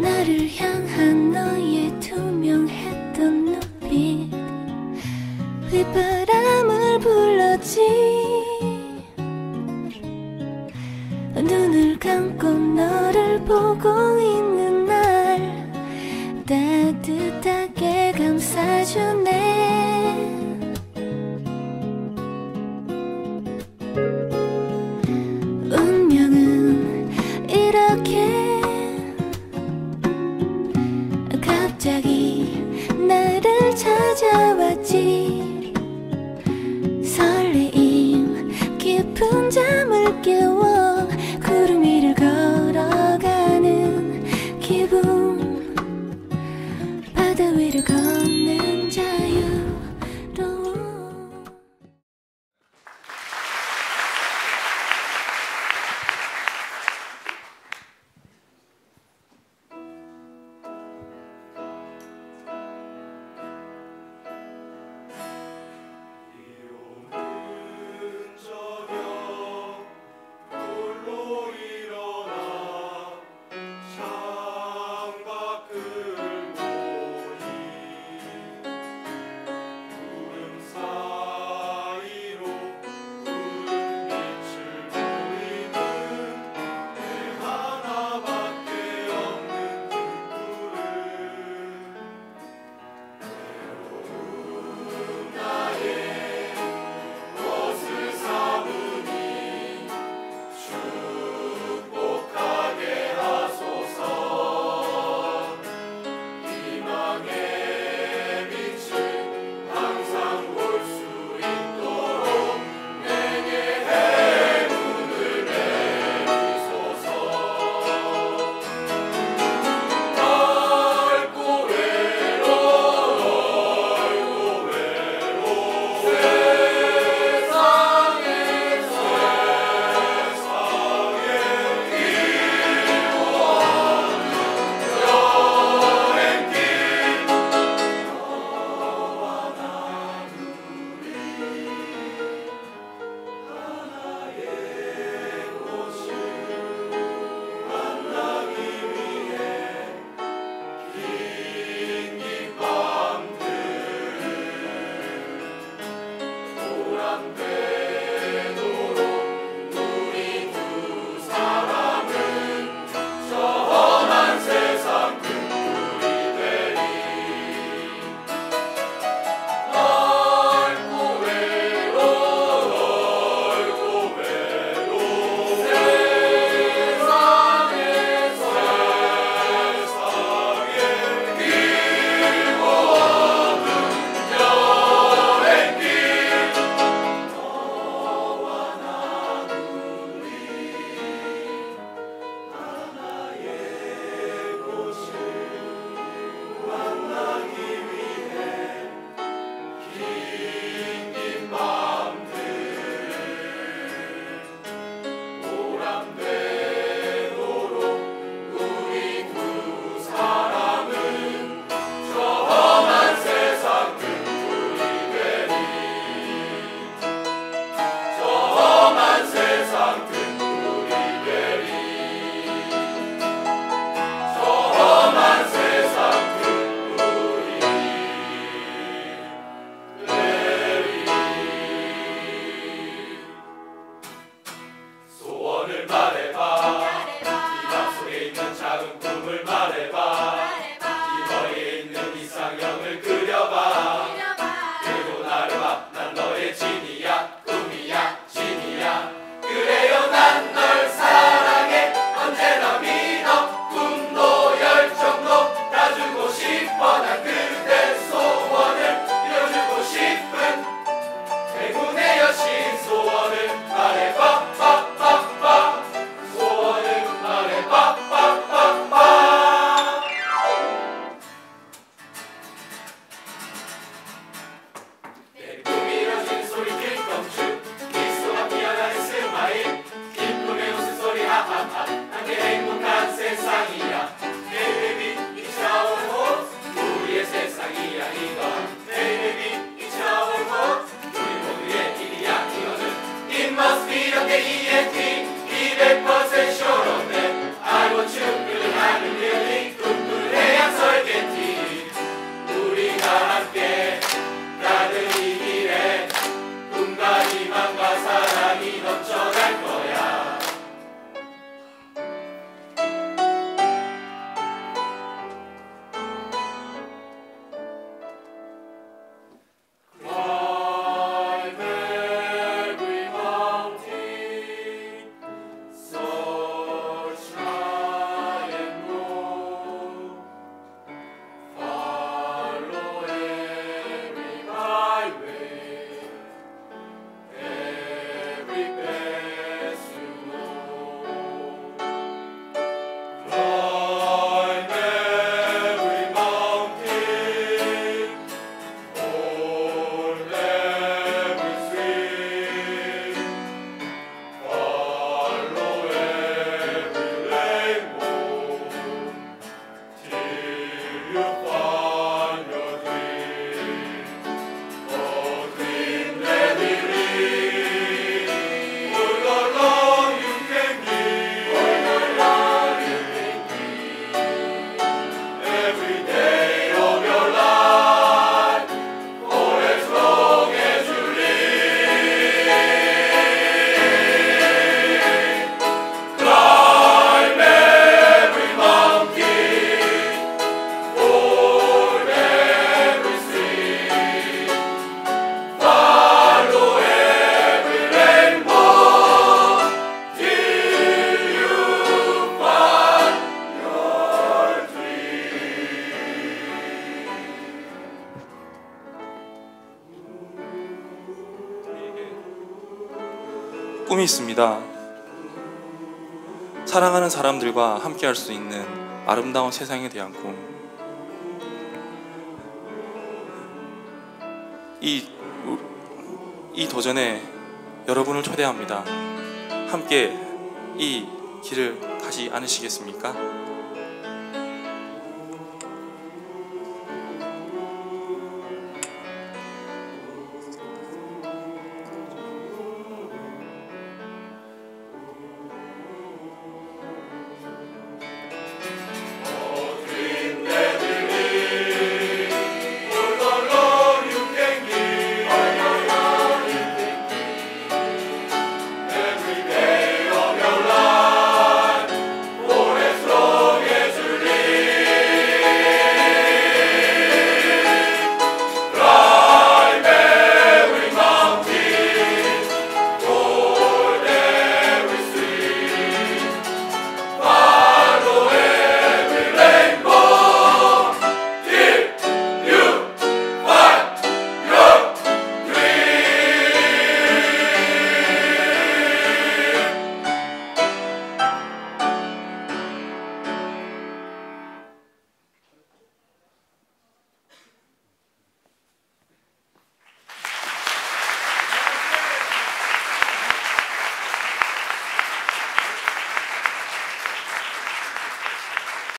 나를 향한 너의 투명했던 눈빛. 휘바람을 불렀지? 눈을 감고 너를 보고 있는 날 따뜻하게 감싸주 꿈이 있습니다. 사랑하는 사람들과 함께 할 수 있는 아름다운 세상에 대한 꿈. 이, 이 도전에 여러분을 초대합니다. 함께 이 길을 가지 않으시겠습니까?